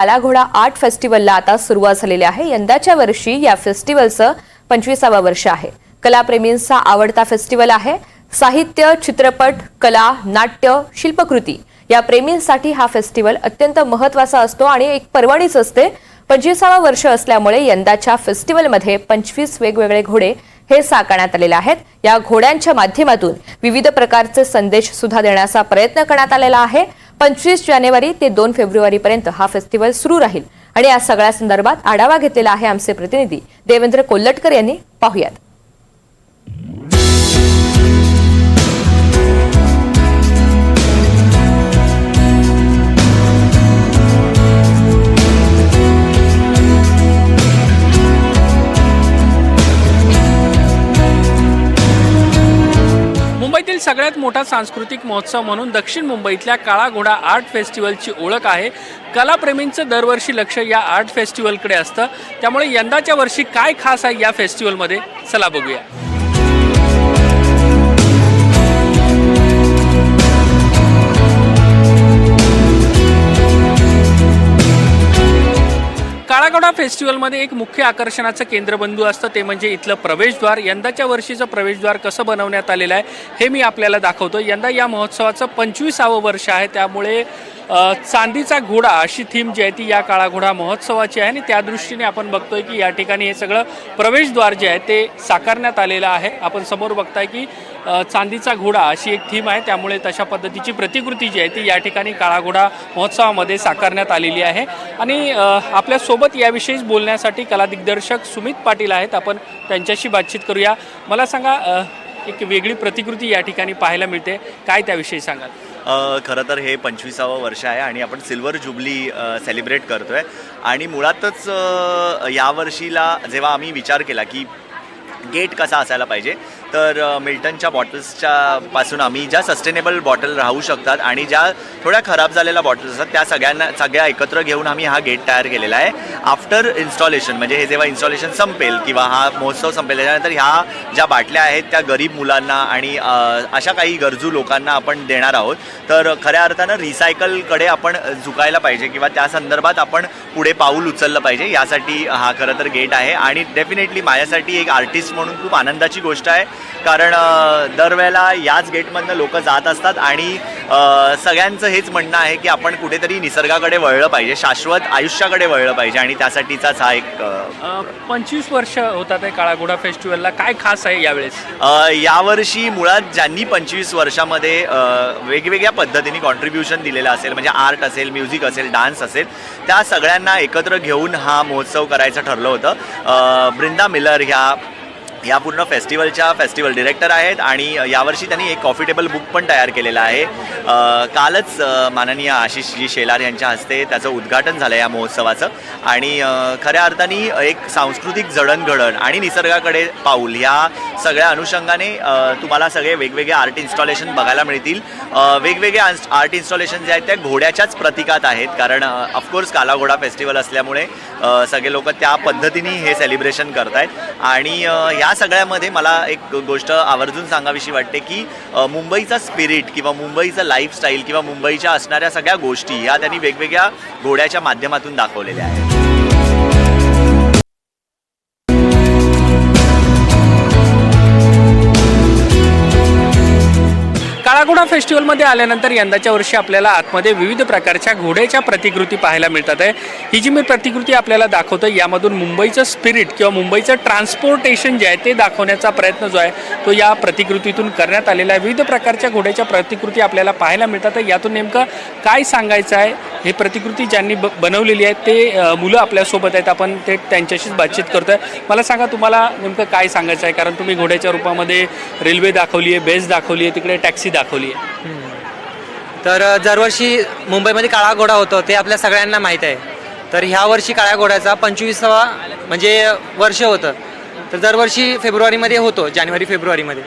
काला आर्ट फेस्टिवलला आता सुरुवात झालेली आहे. यंदाच्या वर्षी या फेस्टिवलचं पंचवीसावं वर्ष आहे. कलाप्रेमींचा आवडता फेस्टिवल आहे. साहित्य चित्रपट कला नाट्य शिल्पकृती या प्रेमींसाठी हा फेस्टिवल अत्यंत महत्त्वाचा असतो आणि एक पर्वणीच असते. पंचवीसावं वर्ष असल्यामुळे यंदाच्या फेस्टिवलमध्ये पंचवीस वेगवेगळे घोडे हे साकारण्यात आलेले आहेत. या घोड्यांच्या माध्यमातून विविध प्रकारचे संदेश सुद्धा देण्याचा प्रयत्न करण्यात आलेला आहे. पंचवीस जानेवारी ते दोन फेब्रुवारी पर्यंत हा फेस्टिवल सुरू राहील. आणि या सगळ्या संदर्भात आढावा घेतलेला आहे आमचे प्रतिनिधी देवेंद्र कोल्लटकर यांनी. पाहुयात. मुंबईतील सगळ्यात मोठा सांस्कृतिक महोत्सव म्हणून दक्षिण मुंबईतल्या काळा घोडा आर्ट फेस्टिवलची ओळख आहे. कलाप्रेमींचं दरवर्षी लक्ष या आर्ट फेस्टिवलकडे असतं. त्यामुळे यंदाच्या वर्षी काय खास आहे या फेस्टिवलमध्ये? चला बघूया. या फेस्टिवलमध्ये एक मुख्य आकर्षणाचं केंद्रबिंदू असतं ते म्हणजे इथलं प्रवेशद्वार. यंदाच्या वर्षीचं प्रवेशद्वार कसं बनवण्यात आलेलं आहे हे मी आपल्याला दाखवतो यंदा या महोत्सवाचं पंचवीसावं वर्ष आहे त्यामुळे चांदीचा घोडा अशी थीम जी आहे ती या काळा घोडा महोत्सवाची आहे. आणि त्या दृष्टीने आपण बघतोय की या ठिकाणी हे सगळं प्रवेशद्वार जे आहे ते साकारण्यात आलेलं आहे. आपण समोर बघताय की चांदीचा घोडा अशी एक थीम आहे त्यामुळे तशा पद्धतीची प्रतिकृती जी आहे ती या ठिकाणी काळा घोडा महोत्सवामध्ये साकारण्यात आलेली आहे. आणि आपल्यासोबत आपल्यासोबत याविषयीच बोलण्यासाठी कला दिग्दर्शक सुमित पाटील आहेत. आपण त्यांच्याशी बातचीत करूया. मला सांगा एक वेगळी प्रतिकृती या ठिकाणी पाहायला मिळते. काय त्याविषयी सांगाल? खरं तर हे पंचवीसावं वर्ष आहे आणि आपण सिल्वर जुबली सेलिब्रेट सेलिब्रेट करतोय. आणि मुळातच यावर्षीला या वर्षीला जेव्हा आम्ही विचार केला की गेट कसा असायला पाहिजे? तर मिल्टनच्या बॉटल्सच्या पासून आम्ही ज्या सस्टेनेबल बॉटल राहू शकतात आणि ज्या थोड्या खराब झालेल्या बॉटल्स असतात त्या सगळ्यांना सगळ्या एकत्र घेऊन आम्ही हा गेट तयार केलेला आहे. आफ्टर इन्स्टॉलेशन म्हणजे हे जेव्हा इन्स्टॉलेशन संपेल किंवा हा महोत्सव संपेल त्याच्यानंतर ह्या ज्या बाटल्या आहेत त्या गरीब मुलांना आणि अशा काही गरजू लोकांना आपण देणार आहोत. तर खऱ्या अर्थानं रिसायकलकडे आपण झुकायला पाहिजे किंवा त्या संदर्भात आपण पुढे पाऊल उचललं पाहिजे. यासाठी हा खरं तर गेट आहे. आणि डेफिनेटली माझ्यासाठी एक आर्टिस्ट म्हणून खूप आनंदाची गोष्ट आहे. कारण दरवेळेला याच गेटमधनं लोक जात असतात आणि सगळ्यांचं हेच म्हणणं आहे की आपण कुठेतरी निसर्गाकडे वळलं पाहिजे शाश्वत आयुष्याकडे वळलं पाहिजे आणि त्यासाठीचाच हा एक पंचवीस वर्ष होतात आहे काळा घोडा फेस्टिवलला. काय खास आहे यावेळेस? यावर्षी मुळात ज्यांनी पंचवीस वर्षामध्ये वेगवेगळ्या पद्धतीने कॉन्ट्रीब्युशन दिलेलं असेल म्हणजे आर्ट असेल म्युझिक असेल डान्स असेल त्या सगळ्यांना एकत्र घेऊन हा महोत्सव करायचं ठरलं होतं. ब्रिंदा मिलर ह्या या पूर्ण फेस्टिवलच्या फेस्टिवल डिरेक्टर आहेत आणि यावर्षी त्यांनी एक कॉफी टेबल बुक पण तयार केलेलं आहे. कालच माननीय आशिषजी शेलार यांच्या हस्ते त्याचं उद्घाटन झालं या महोत्सवाचं. आणि खऱ्या अर्थाने एक सांस्कृतिक जडणघडण आणि निसर्गाकडे पाऊल ह्या सगळ्या अनुषंगाने तुम्हाला सगळे वेगवेगळे आर्ट इन्स्टॉलेशन बघायला मिळतील. वेगवेगळे आर्ट इन्स्टॉलेशन जे आहेत त्या घोड्याच्याच प्रतीकात आहेत. कारण ऑफकोर्स काला घोडा फेस्टिवल असल्यामुळे सगळे लोक त्या पद्धतीने हे सेलिब्रेशन करत आहेत आणि ह्या या सगळ्यामध्ये मला एक गोष्ट आवर्जून सांगावीशी वाटते की मुंबईचा स्पिरिट किंवा मुंबईचं लाईफस्टाईल किंवा मुंबईच्या असणाऱ्या सगळ्या गोष्टी ह्या त्यांनी वेगवेगळ्या घोड्याच्या माध्यमातून दाखवलेल्या आहेत. काळागुडा फेस्टिवलमध्ये आल्यानंतर यंदाच्या वर्षी आपल्याला आतमध्ये विविध प्रकारच्या घोड्याच्या प्रतिकृती पाहायला मिळतात आहे. ही जी मी प्रतिकृती आपल्याला दाखवतो यामधून मुंबईचं स्पिरिट किंवा मुंबईचं ट्रान्सपोर्टेशन जे आहे ते दाखवण्याचा प्रयत्न जो आहे तो या प्रतिकृतीतून करण्यात आलेला आहे. विविध प्रकारच्या घोड्याच्या प्रतिकृती आपल्याला पाहायला मिळतात आहे. यातून नेमकं काय सांगायचं आहे हे प्रतिकृती ज्यांनी ब बनवलेली आहे ते मुलं आपल्यासोबत आहेत. आपण ते त्यांच्याशीच बातचीत करतोय. मला सांगा तुम्हाला नेमकं काय सांगायचं आहे? कारण तुम्ही घोड्याच्या रूपामध्ये रेल्वे दाखवली आहे बेस दाखवली आहे तिकडे टॅक्सी दाखवली आहे तर दरवर्षी मुंबईमध्ये काळा घोडा होतो ते आपल्या सगळ्यांना माहीत आहे. तर ह्या वर्षी काळ्या घोड्याचा पंचवीसावा म्हणजे वर्ष होतं. तर दरवर्षी फेब्रुवारीमध्ये होतो जानेवारी फेब्रुवारीमध्ये.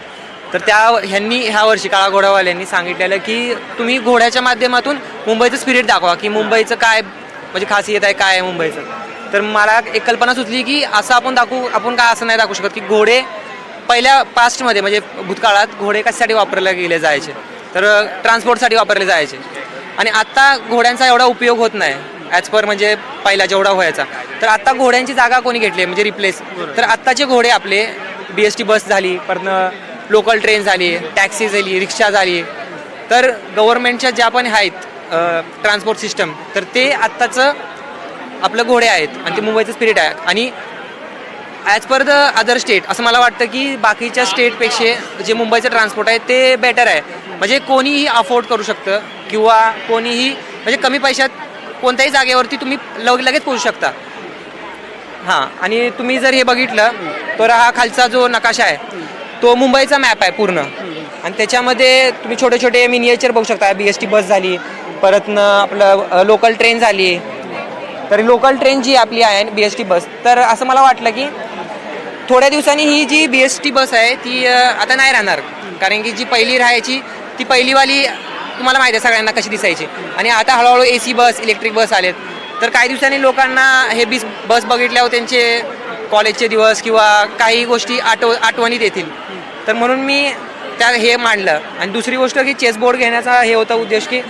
तर त्या ह्यांनी ह्या वर्षी काळा घोडावाल्यांनी सांगितलेलं की तुम्ही घोड्याच्या माध्यमातून मुंबईचं स्पिरिट दाखवा की मुंबईचं काय म्हणजे खासियत आहे काय आहे मुंबईचं. तर मला एक कल्पना सुचली की असं आपण दाखवू आपण काय असं नाही दाखवू शकत की घोडे पहिल्या पास्टमध्ये म्हणजे भूतकाळात घोडे कशासाठी वापरले गेले जायचे? तर ट्रान्सपोर्टसाठी वापरले जायचे. आणि आत्ता घोड्यांचा एवढा उपयोग होत नाही ॲज पर म्हणजे पहिला जेवढा व्हायचा. तर आता घोड्यांची जागा कोणी घेतली म्हणजे रिप्लेस तर आत्ताचे घोडे आपले बी एस टी बस झाली परत लोकल ट्रेन झाली टॅक्सी झाली रिक्षा झाली. तर गव्हर्नमेंटच्या ज्या पण आहेत ट्रान्सपोर्ट सिस्टम तर ते आत्ताचं आपलं घोडे आहेत आणि ते मुंबईचं स्पिरिट आहे. आणि as per the other state असं मला वाटतं की बाकीच्या स्टेटपेक्षा जे मुंबईचं ट्रान्सपोर्ट आहे ते बेटर आहे. म्हणजे कोणीही अफोर्ड करू शकतं किंवा कोणीही म्हणजे कमी पैशात कोणत्याही जागेवरती तुम्ही लग लगेच पोहोचू शकता. हां आणि तुम्ही जर हे बघितलं तर हा खालचा जो नकाशा आहे तो मुंबईचा मॅप आहे पूर्ण. आणि त्याच्यामध्ये तुम्ही छोटे छोटे मिनिएचर बघू शकता. बी एस टी बस झाली परत आपलं लोकल ट्रेन झाली. तर लोकल ट्रेन जी आपली आहे बी एस टी बस तर असं मला वाटलं की थोड्या दिवसांनी ही G B S T bus आहे ती आता नाही राहणार. कारण की जी पहिली राहायची ती पहिलीवाली तुम्हाला माहिती आहे सगळ्यांना कशी दिसायची. आणि आता हळूहळू ए सी बस इलेक्ट्रिक बस आलेत. तर काही दिवसांनी लोकांना हे बीस बस बघितल्यावर त्यांचे कॉलेजचे दिवस किंवा काही गोष्टी आठव आठवणीत येतील. तर म्हणून मी त्या हे मांडलं. आणि दुसरी गोष्ट की चेसबोर्ड घेण्याचा हे होता उद्देश की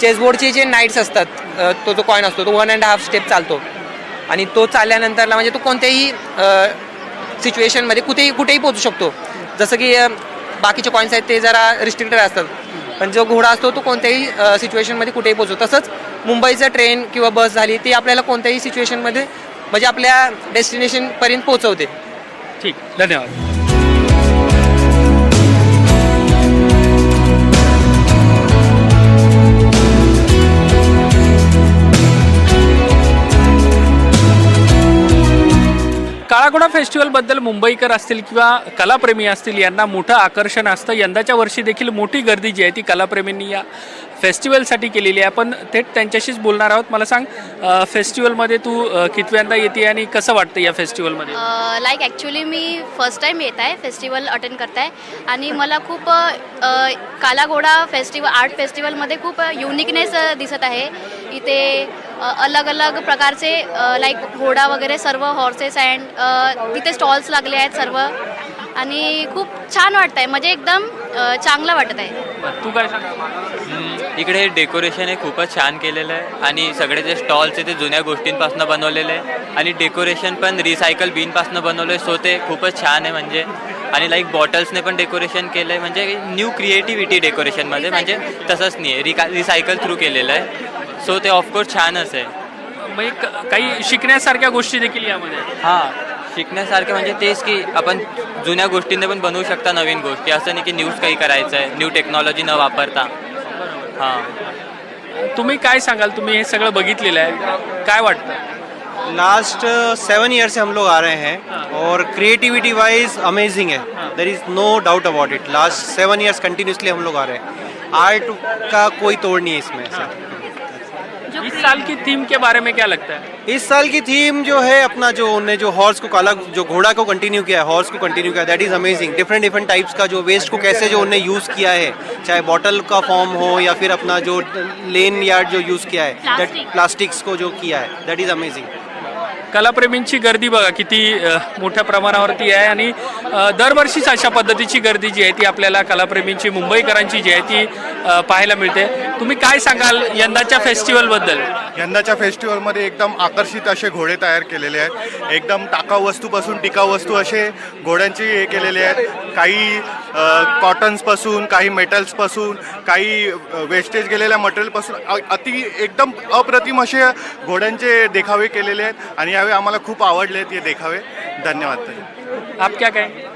चेसबोर्डचे जे नाईट्स असतात तो जो कॉईन असतो तो वन अँड हाफ स्टेप चालतो. आणि तो चालल्यानंतरला म्हणजे तो कोणत्याही सिच्युएशनमध्ये कुठेही कुठेही पोहोचू शकतो. जसं की बाकीचे कॉईन्स आहेत ते जरा रिस्ट्रिक्टेड असतात. पण जो घोडा असतो तो कोणत्याही सिच्युएशनमध्ये कुठेही पोहोचतो. तसंच मुंबईचं ट्रेन किंवा बस झाली ती आपल्याला कोणत्याही सिच्युएशनमध्ये म्हणजे आपल्या डेस्टिनेशनपर्यंत पोहोचवते. ठीक. धन्यवाद. काळाघोडा फेस्टिवलबद्दल मुंबईकर असतील किंवा कलाप्रेमी असतील यांना मोठं आकर्षण असतं. यंदाच्या वर्षी देखील मोठी गर्दी जी आहे ती कलाप्रेमींनी या फेस्टिवलसाठी केलेली आहे. आपण थेट त्यांच्याशीच बोलणार आहोत. मला सांग फेस्टिवलमध्ये तू कितव्यांदा येते आणि कसं वाटतं या फेस्टिवलमध्ये? लाईक ॲक्च्युली मी फर्स्ट टाईम येत आहे. फेस्टिवल अटेंड करत आहे आणि मला खूप अ, कालाघोडा फेस्टिवल आर्ट फेस्टिवलमध्ये खूप युनिकनेस दिसत आहे. इथे अलग अलग प्रकारचे लाईक घोडा वगैरे सर्व हॉर्सेस अँड तिथे स्टॉल्स लागले आहेत सर्व. आणि खूप छान वाटत आहे म्हणजे एकदम चांगलं वाटत आहे. तू काय इकडे डेकोरेशन हे खूपच छान केलेलं आहे. आणि सगळे जे स्टॉल्स आहे ते जुन्या गोष्टींपासून बनवलेले आहे. आणि डेकोरेशन पण रिसायकल बीनपासून बनवलं आहे सो ते खूपच छान आहे म्हणजे. आणि लाईक बॉटल्सने पण डेकोरेशन केलं आहे म्हणजे न्यू क्रिएटिव्हिटी डेकोरेशनमध्ये म्हणजे तसंच नाही आहे. रिका रिसायकल थ्रू केलेलं आहे. सो ते ऑफकोर्स छानच आहे. म्हणजे क- काही शिकण्यासारख्या गोष्टी देखील यामध्ये आहेत. हां शिकण्यासारखं म्हणजे तेच की आपण जुन्या गोष्टींनी पण बनवू शकता नवीन गोष्टी. असं नाही की न्यूज काही करायचं आहे न्यू टेक्नॉलॉजी न वापरता. हां. तुम्ही काय सांगाल? तुम्ही हे सगळं बघितलेलं आहे. काय वाटतं? लास्ट सेवन ईयर से हम लोग आ रहे हैं और क्रिएटिविटी वाइज अमेजिंग है. There is no doubt about it last seven years continuously हम लोग आ रहे हैं. आर्ट का कोई तोड़ नहीं है इसमें इस साल की थीम के बारे में क्या लगता है? इस साल की थीम जो है अपना जो उन्होंने जो हॉर्स को काला जो घोड़ा को कंटिन्यू किया है हॉर्स को continue KIA that is amazing different different types का जो वेस्ट को कैसे जो उन्होंने यूज़ किया है चाहे बॉटल का फॉर्म हो या फिर अपना जो लेन यार्ड जो यूज़ किया है दैट प्लास्टिक्स को जो किया है दैट इज़ अमेजिंग कलाप्रेमींची गर्दी बघा किती मोठ्या प्रमाणावरती आहे आणि दरवर्षीच अशा पद्धतीची गर्दी जी आहे ती आपल्याला कलाप्रेमींची मुंबईकरांची जी आहे ती पाहायला मिळते. तुम्ही काय सांगाल यंदाच्या फेस्टिवलबद्दल यंदाच्या फेस्टिवलमध्ये एकदम आकर्षित असे घोडे तयार केलेले आहेत. एकदम टाकाऊ वस्तूपासून टिकाऊ वस्तू असे घोड्यांचे हे केलेले आहेत. काही कॉटन्सपासून काही मेटल्सपासून काही वेस्टेज गेलेल्या मटेरियलपासून अति एकदम अप्रतिम असे घोड्यांचे देखावे केलेले आहेत. आणि यावेळी आम्हाला खूप आवडले आहेत हे देखावे. धन्यवाद. आप क्या कहेंगे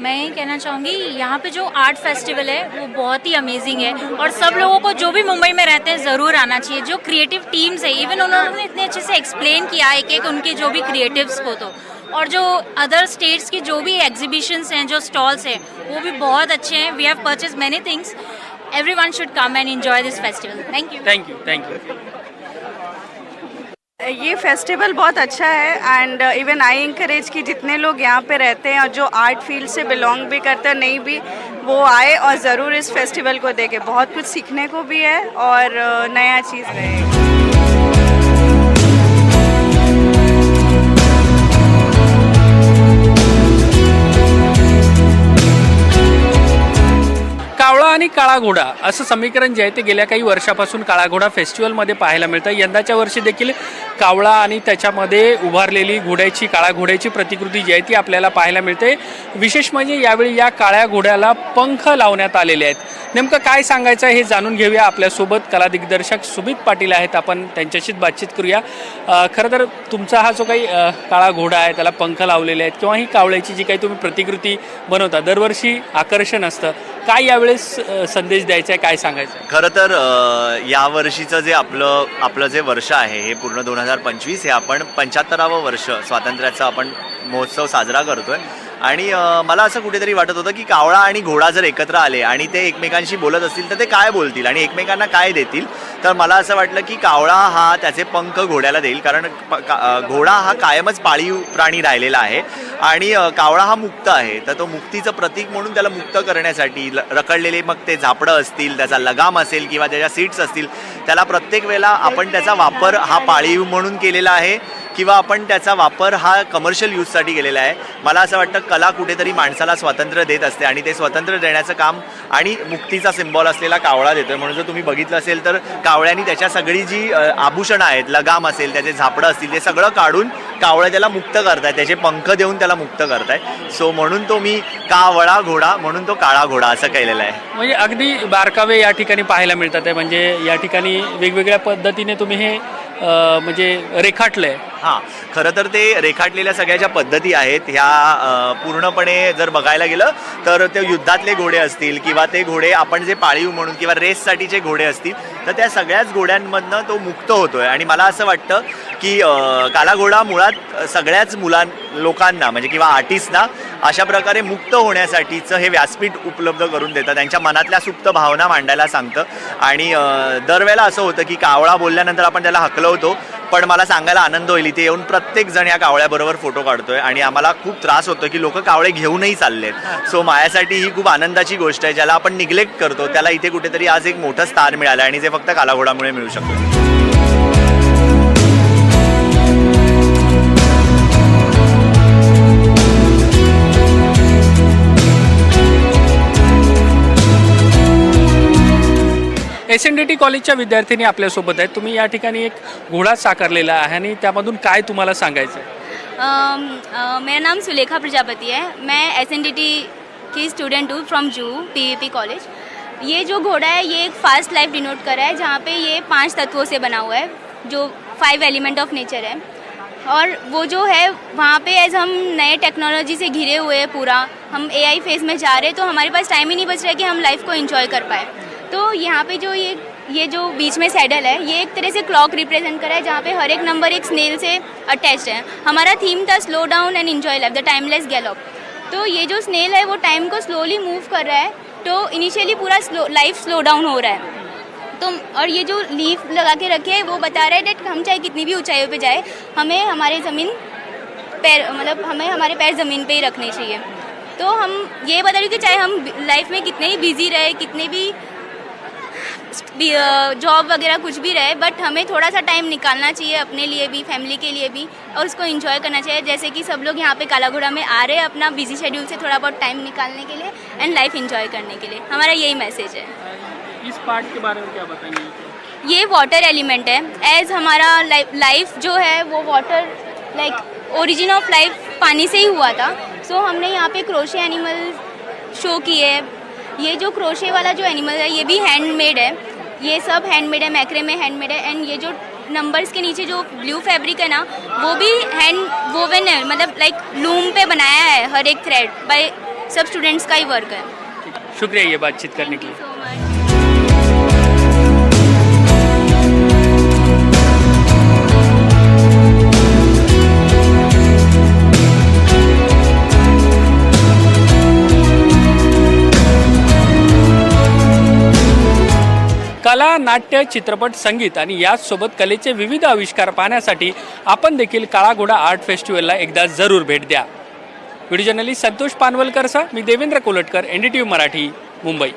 मैं ये कहना चाहूँगी, यहाँ पे जो आर्ट फेस्टिवल है, वो बहुत ही अमेजिंग है। और सब लोगों को जो भी मुंबई में रहते हैं, ज़रूर आना चाहिए। जो क्रिएटिव टीम्स है इवन उन्होंने इतने अच्छे से एक्सप्लेन किया एक एक उनके जो भी क्रिएटिव्स को तो। और जो अदर स्टेट्स की जो भी एग्जीबिशंस हैं, जो स्टॉल्स हैं, वो भी बहुत अच्छे हैं। We have purchase many things everyone should come and enjoy this festival thank you thank you thank ये फेस्टिवल बहुत अच्छा है एंड इवन आई इंकरेज कि जितने लोग यहाँ पे रहते हैं और जो आर्ट फ़ील्ड से बिलोंग भी करते हैं नहीं भी वो आए और ज़रूर इस फेस्टिवल को देखें। बहुत कुछ सीखने को भी है और uh, नया चीज़ रहेगा आणि काळा घोडा असं समीकरण जे आहे ते गेल्या काही वर्षापासून काळा घोडा फेस्टिवलमध्ये पाहायला मिळतं. यंदाच्या वर्षी देखील कावळा आणि त्याच्यामध्ये उभारलेली घोड्याची काळा घोड्याची प्रतिकृती जी आहे ती आपल्याला पाहायला मिळते. विशेष म्हणजे यावेळी या काळ्या घोड्याला पंख लावण्यात आलेले आहेत. नेमकं काय सांगायचं आहे हे जाणून घेऊया आपल्यासोबत कला दिग्दर्शक सुमित पाटील आहेत. आपण त्यांच्याशीच बातचीत करूया. खरं तर तुमचा हा जो काही काळा घोडा आहे त्याला पंख लावलेले आहेत किंवा ही कावळ्याची जी काही तुम्ही प्रतिकृती बनवता दरवर्षी आकर्षण असतं. काय यावेळेस संदेश द्यायचा आहे काय सांगायचं आहे? खरं तर यावर्षीचं या वर्षीचं जे आपलं आपलं जे वर्ष आहे हे पूर्ण दोन हजार पंचवीस हे आपण पंच्याहत्तरावं वर्ष स्वातंत्र्याचा आपण महोत्सव साजरा करतोय आणि मला असं कुठेतरी वाटत होतं की कावळा आणि घोडा जर एकत्र आले आणि ते एकमेकांशी बोलत असतील तर ते काय बोलतील आणि एकमेकांना काय देतील? तर मला असं वाटलं की कावळा हा त्याचे पंख घोड्याला देईल कारण प- का- घोडा हा कायमच पाळीव प्राणी राहिलेला आहे. आणि कावळा हा मुक्त आहे तर तो मुक्तीचं प्रतीक म्हणून त्याला मुक्त करण्यासाठी ल- रखडलेले मग ते झापडं असतील त्याचा लगाम असेल किंवा त्याच्या सीट्स असतील त्याला प्रत्येक वेळेला आपण त्याचा वापर हा पाळीव म्हणून केलेला आहे. किंवा आपण त्याचा वापर हा कमर्शियल यूजसाठी केलेला आहे. मला असं वाटतं कला कुठेतरी माणसाला स्वातंत्र्य देत असते आणि ते स्वातंत्र्य देण्याचं काम आणि मुक्तीचा सिम्बॉल असलेला कावळा देतोय. म्हणून जर तुम्ही बघितलं असेल तर कावळ्यानी त्याच्या सगळी जी आभूषणं आहेत लगाम असेल त्याचे झापडं असतील ते सगळं काढून कावळ्या त्याला मुक्त करताय त्याचे पंख देऊन त्याला मुक्त करताय सो म्हणून तो मी कावळा घोडा म्हणून तो काळा घोडा असं केलेला आहे. म्हणजे अगदी बारकावे या ठिकाणी पाहायला मिळतात आहे. म्हणजे या ठिकाणी वेगवेगळ्या पद्धतीने तुम्ही हे म्हणजे रेखाटलं आहे हां खरं तर ते रेखाटलेल्या सगळ्या ज्या पद्धती आहेत ह्या पूर्णपणे जर बघायला गेलं तर ते युद्धातले घोडे असतील किंवा ते घोडे आपण जे पाळीव म्हणून किंवा रेससाठीचे घोडे असतील तर त्या सगळ्याच घोड्यांमधनं तो मुक्त होतोय. आणि मला असं वाटतं की काला घोडा मुळात सगळ्याच मुलां लोकांना म्हणजे किंवा आर्टिस्टना अशा प्रकारे मुक्त होण्यासाठीचं हे व्यासपीठ उपलब्ध करून देतं. त्यांच्या मनातल्या सुप्त भावना मांडायला सांगतं. आणि दरवेळेला असं होतं की कावळा बोलल्यानंतर आपण त्याला हकलवतो पण मला सांगायला आनंद होईल. इथे येऊन प्रत्येक जण या कावळ्याबरोबर फोटो काढतोय आणि आम्हाला खूप त्रास होतो की लोक कावळे घेऊनही चाललेत. सो माझ्यासाठी ही खूप आनंदाची गोष्ट आहे. ज्याला आपण निग्लेक्ट करतो त्याला इथे कुठेतरी आज एक मोठं स्थान मिळालं आणि जे फक्त कालाघोडामुळे मिळू शकतो. एस एन डी टी कॉलेजच्या विद्यार्थिनी आपल्यासोबत आहेत. तुम्ही या ठिकाणी एक घोडा साकारलेला आहे आणि त्यामधून काय तुम्हाला सांगायचं मेरा नाम सुलेखा प्रजापति है. मैं एस एन डी टी की स्टूडेंट हूँ फ्रॉम जू पी कॉलेज ये जो घोड़ा है, ये एक फास्ट लाइफ डिनोट कर रहा है, जहाँ पे ये पाँच तत्वों से बना हुआ है, जो फाइव एलिमेंट ऑफ़ नेचर है. और वो जो है, वहाँ पे एज हम नए टेक्नोलॉजी से घिरे हुए हैं पूरा, हम एआई फ़ेज़ में जा रहे हैं तो हमारे पास टाइम ही नहीं बच रहा है कि हम लाइफ को एंजॉय कर पाए। तो यहाँ पे जो ये ये जो बीच में सैडल है, ये एक तरह से क्लॉक रिप्रेजेंट करा है, जहाँ पे हर एक नंबर एक स्नेल से अटैच है। हमारा थीम था slow down and enjoy life the timeless gallop तो ये जो स्नेल है, वो टाइम को स्लोली मूव कर रहा है तो इनिशियली पूरा स्लो लाइफ स्लो डाउन हो रहा है। तो और ये जो लीफ लगा के रखे है, वो बता रहा है डेट हम चाहे कितनी भी ऊंचाइयों पे जाए, हमें हमारे ज़मीन पैर मतलब हमें हमारे पैर ज़मीन पे ही रखने चाहिए। तो हम ये बता रहे कि चाहे हम लाइफ में कितने ही बिज़ी रहे, कितने भी जॉब वगैरह कुछ भी रहे बट हमें थोड़ा सा टाइम निकालना चाहिए अपने लिए भी फैमिली के लिए भी और उसको एंजॉय करना चाहिए। जैसे कि सब लोग यहाँ पे काला घोड़ा में आ रहे हैं अपना बिज़ी शेड्यूल से थोड़ा बहुत टाइम निकालने के लिए एंड लाइफ एंजॉय करने के लिए। हमारा यही मैसेज है। इस पार्ट के बारे में क्या बताएँगे ये वाटर एलिमेंट है। एज हमारा लाइफ जो है वो water like origin of life पानी से ही हुआ था। सो so, हमने यहाँ पे क्रोशे एनिमल शो किए ये जो क्रोशे वाला जो एनिमल है, ये भी हैंडमेड है। ये सब हैंडमेड है मैकरे में हैंडमेड है। एंड ये जो नंबर्स के नीचे जो ब्लू फैब्रिक है ना, वो भी हैंड वोवन है। मतलब लाइक लूम पे बनाया है हर एक थ्रेड बाय सब स्टूडेंट्स का ही वर्क है। शुक्रिया ये बातचीत करने के लिए। कला नाट्य चित्रपट संगीत आणि याचसोबत कलेचे विविध आविष्कार पाहण्यासाठी आपण देखील काळा घोडा आर्ट फेस्टिवलला एकदा जरूर भेट द्या. व्हिडिओ जर्नलिस्ट संतोष पानवलकरसह मी Devendra Kolatkar N D T V Marathi Mumbai.